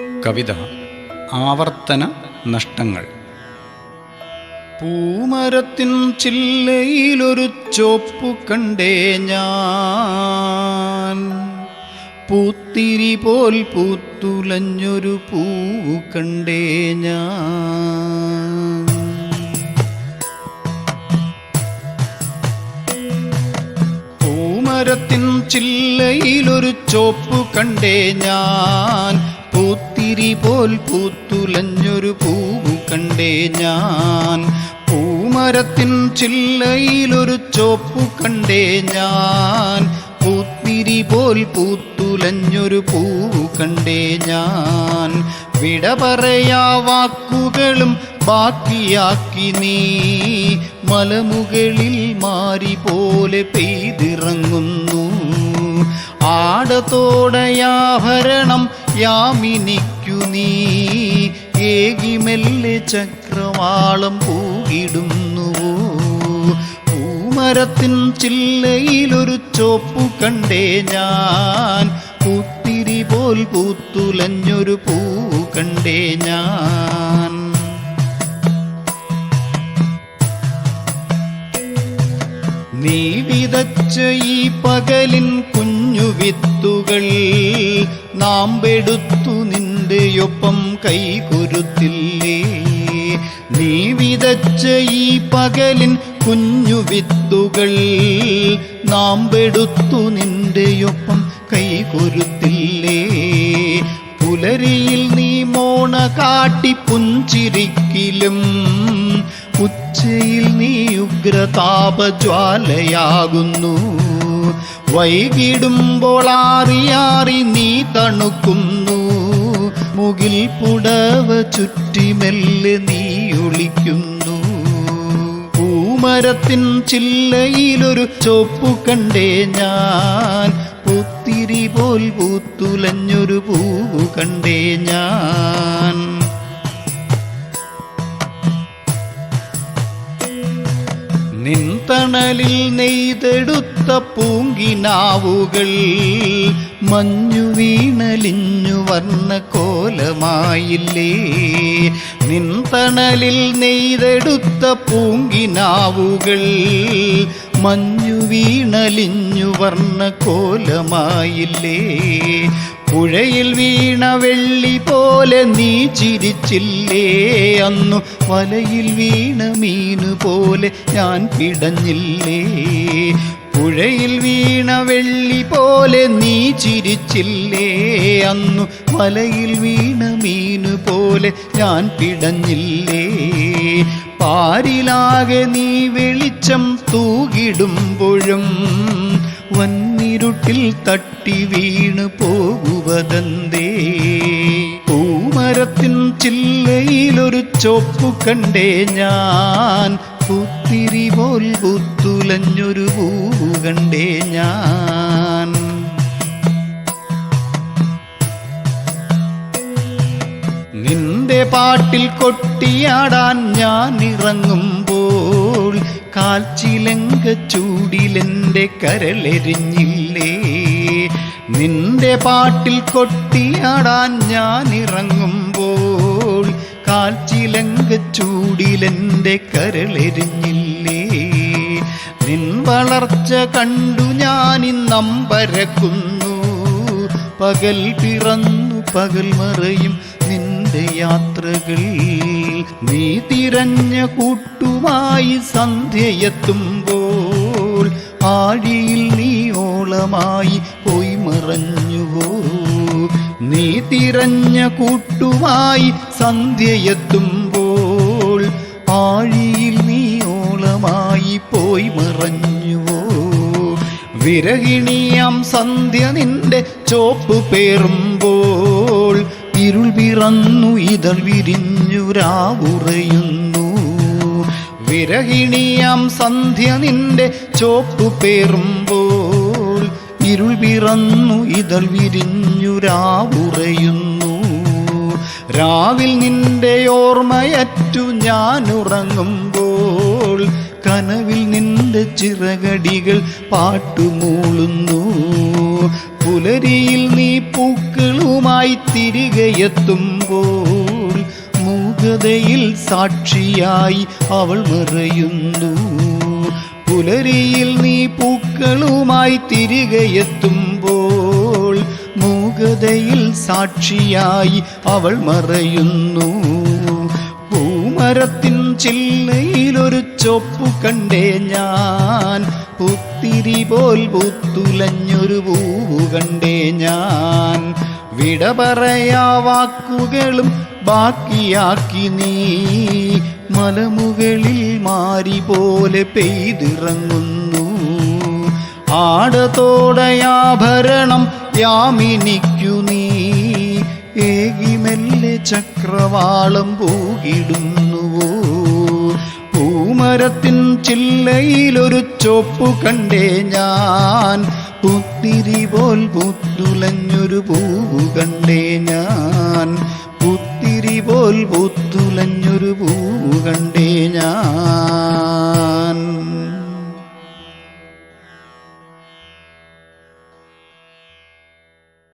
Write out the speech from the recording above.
കവിത ആവർത്തന നഷ്ടങ്ങൾ. പൂമരത്തിൻ ചില്ലയിലൊരു ചോപ്പ് കണ്ടേ ഞാൻ. പൂത്തിരി പോൽ പൂത്തുലഞ്ഞൊരു പൂവ് കണ്ടേ ഞാൻ. പൂമരത്തിൻ ചില്ലയിലൊരു ചോപ്പ് കണ്ടേ ഞാൻ. പൂത്തിരി പോൽ പൂത്തുലഞ്ഞൊരു പൂവ് കണ്ടേ ഞാൻ. പൂമരത്തിൻ ചില്ലയിലൊരു ചോപ്പു കണ്ടേ ഞാൻ. പൂത്തിരി പോൽ പൂത്തുലഞ്ഞൊരു പൂവ് കണ്ടേ ഞാൻ. വിട പറയാ വാക്കുകളും ബാക്കിയാക്കി നീ. മലമുകളിൽ മാറി പോലെ പെയ്തിറങ്ങുന്നു. ആടത്തോടയാഭരണം യാമിനിക്കു നീ. ഏകിമെല്ലെ ചക്രവാളം പൂകിടുന്നുവോ പൂമരത്തിൻ ചില്ലയിലൊരു ചോപ്പു കണ്ടേ ഞാൻ. പൂത്തിരി പോൽ പൂത്തുലഞ്ഞൊരു പൂ കണ്ടേ ഞാൻ. നീ വിതച്ച ഈ പകലിൻ കുഞ്ഞു വിത്തുകൾ. നാം പെടുത്തു നിന്റെയൊപ്പം കൈകൊരുത്തില്ലേ നീ വിതച്ച ഈ പകലിൻ കുഞ്ഞു വിത്തുകൾ. നാം പെടുത്തു നിന്റെയൊപ്പം കൈകൊരുത്തില്ലേ പുലരിയിൽ നീ മോണ കാട്ടി പുഞ്ചിരിക്കിലും. ഉച്ചയിൽ നീ ഉഗ്രതാപജ്വാലയാകുന്നു. വൈകിടുമ്പോൾ ആറിയാറി നീ തണുക്കുന്നു. മുകിൽ പുടവ ചുറ്റിമെല്ലെ നീ ഒളിക്കുന്നു. പൂമരത്തിൻ ചില്ലയിലൊരു ചോപ്പു കണ്ടേ ഞാൻ. പൂത്തിരി പോൽ പൂത്തുലഞ്ഞൊരു പൂവു കണ്ടേ ഞാൻ. നിൻ തണലിൽ നെയ്തെടുത്ത പൂങ്കിനാവുകൾ മഞ്ഞു വീണലിഞ്ഞു വർണ കോലമായില്ലേ? നിൻതണലിൽ നെയ്തെടുത്ത പൂങ്കിനാവുകൾ മഞ്ഞു വീണലിഞ്ഞു വർണ കോലമായില്ലേ? പുഴയിൽ വീണ വെള്ളി പോലെ നീ ചിരിച്ചില്ലേ? അന്നു വലയിൽ വീണ മീനു പോലെ ഞാൻ പിടഞ്ഞില്ലേ? പുഴയിൽ വീണ വെള്ളി പോലെ നീ ചിരിച്ചില്ലേ? അന്നു വലയിൽ വീണ മീനു പോലെ ഞാൻ പിടഞ്ഞില്ലേ? പാരിലാകെ നീ വെളിച്ചം തൂകിടുമ്പോഴും വന്നിരുട്ടിൽ തട്ടി വീണു പോകുവതന്തേ? പൂമരത്തിൻ ചില്ലയിലൊരു ചോപ്പു കണ്ടേ ഞാൻ. പുത്തിരി പോൽ പുത്തുലഞ്ഞൊരു പൂ കണ്ടേ ഞാൻ. നിന്റെ പാട്ടിൽ കൊട്ടിയാടാൻ ഞാൻ ഇറങ്ങുമ്പോൾ കാൽച്ചിലങ്ക ചൂടിലെന്റെ കരളെരിഞ്ഞില്ലേ. നിന്റെ പാട്ടിൽ കൊട്ടിയാടാൻ ഞാൻ ഇറങ്ങുമ്പോൾ കാൽച്ചിലങ്ക ചൂടിലെന്റെ കരളെരിഞ്ഞില്ലേ? നിൻ വളർച്ച കണ്ടു ഞാൻ ഇന്നമ്പരക്കുന്നു പകൽ പിറന്നു പകൽ മറയും നിന്റെ യാത്രകൾ. നീ തിരഞ്ഞ കൂട്ടുമായി സന്ധ്യയെത്തുമ്പോൾ ആഴിയിൽ നീ ഓളമായി പോയി മറഞ്ഞുവോ നീ തിരഞ്ഞ കൂട്ടുമായി സന്ധ്യയെത്തുമ്പോൾ ആഴിയിൽ നീ ഓളമായി പോയി മറഞ്ഞുവോ വിരഹിണിയാം സന്ധ്യ നിന്റെ ചോപ്പ് പേറുമ്പോൾ ഇരുൾ പിറന്നു ഇതൾ വിരിഞ്ഞു രാവുറയുന്നു. വിരഹിണിയാം സന്ധ്യ നിന്റെ ചോപ്പ് പേറുമ്പോൾ ഇരുൾ പിറന്നു ഇതൾ വിരിഞ്ഞു രാവുറയുന്നു. രാവിൽ നിന്റെ ഓർമ്മയറ്റു ഞാൻ ഉറങ്ങുമ്പോൾ കനവിൽ നിന്റെ ചിറകടികൾ പാട്ടുമൂളുന്നു. പുലരിയിൽ നീ പൂക്കളുമായി തിരികെയെത്തുമ്പോൾ മൂകതയിൽ സാക്ഷിയായി അവൾ മറയുന്നു പുലരിയിൽ നീ പൂക്കളുമായി തിരികെ എത്തുമ്പോൾ മൂകതയിൽ സാക്ഷിയായി അവൾ മറയുന്നു. പൂമരത്തിൻ ചില്ലയിലൊരു ചൊപ്പു കണ്ടേ ഞാൻ. പുത്തിരി പോൽ പുത്തുലഞ്ഞൊരു പൂവു കണ്ടേ ഞാൻ. വിട പറയാ വാക്കുകളും ബാക്കിയാക്കി നീ. മലമുകളിൽ മാരി പോലെ പെയ്തിറങ്ങുന്നു. ആടതോടയാഭരണം യാമിനിക്കു നീ. ഏകിമെല്ലെ ചക്രവാളം പൂകിടുന്നുവോ പൂമരത്തിൻ ചില്ലയിലൊരു ചോപ്പു കണ്ടേ ഞാൻ. പുത്തിരി പോൽ പുത്തുലഞ്ഞൊരു പൂവു കണ്ടേ ഞാൻ. പുത്തിരി പോൽ പുത്തുലഞ്ഞൊരു പൂവു കണ്ടേ